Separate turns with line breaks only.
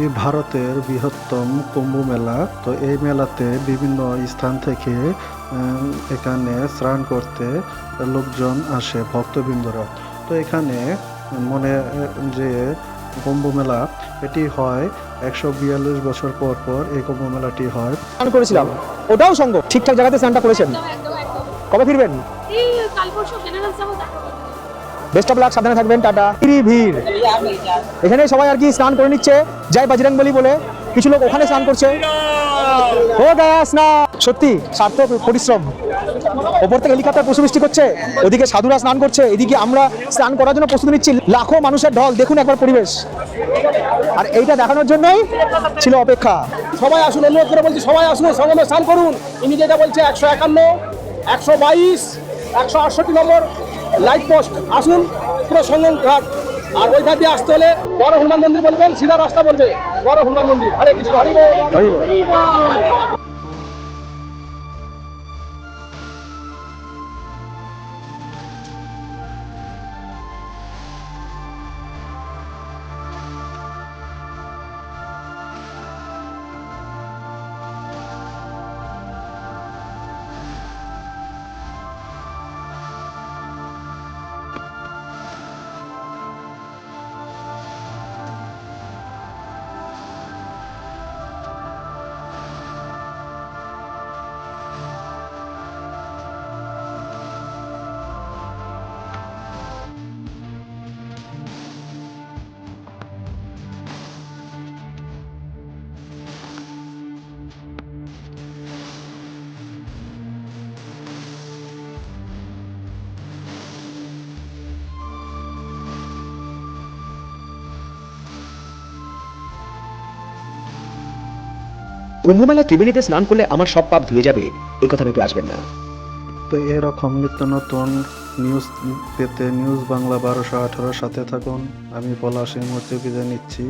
এই ভারতের বৃহত্তম কুম্ভ মেলা। তো এই মেলাতে বিভিন্ন স্থান থেকে এখানে স্নান করতে লোকজন আসে ভক্তবৃন্দরা। তো এখানে মনে যে কুম্ভ মেলা এটি হয় একশো বিয়াল্লিশ বছর পর পর এই কুম্ভ মেলাটি হয়।
স্নান করেছিলাম। ওটাও সঙ্গ। ঠিকঠাক জায়গাতে স্নানটা করেছেন?
একদম একদম একদম।
কবে ফিরবেন?
কাল পরশু জেনারেল।
বেস্ট অফ লাক সাবধানে থাকবেন, টাটা। ভিড়। এখানে সবাই আর কি স্নান করে নিচ্ছে জয় বজরং বলি বলে। কিছু লোক ওখানে স্নান করছে। ও গায়া স্নান সত্যি, সার্থক পরিশ্রম। ওপর থেকে হেলিকপ্টার পশু বৃষ্টি করছে, ওদিকে সাধুরা স্নান করছে, এদিকে আমরা স্নান করার জন্য প্রস্তুতি নিচ্ছি। লাখো মানুষের ঢল, দেখুন একবার পরিবেশ। আর এইটা দেখানোর জন্যই ছিল অপেক্ষা।
সবাই আসুন, অনুরোধ করে বলছি, সবাই আসুন সঙ্গমে স্নান করুন। ইনি যেটা বলছে, একশো একান্ন, একশো বাইশ একশো আটষট্টি নম্বর লাইট পোস্ট। আসুন, পুরো সঙ্গম ঘাট আর ওই ঘাট দিয়ে আসতে হলে বড় হনুমান মন্দির বলবেন, সিধা রাস্তা বলবে। বড় হনুমান মন্দির। হরে কৃষ্ণ, হরি
কুম্ভমেলা ত্রিবেণীতে স্নান করলে আমার সব পাপ ধুয়ে যাবে। এই কথা ভেবে আসবেন না।
তো এরকম নিত্য নতুন নিউজ পেতে নিউজ বাংলা বারোশো আঠারোর সাথে থাকুন। আমি পলাশের মধ্যে বিদায় নিচ্ছি।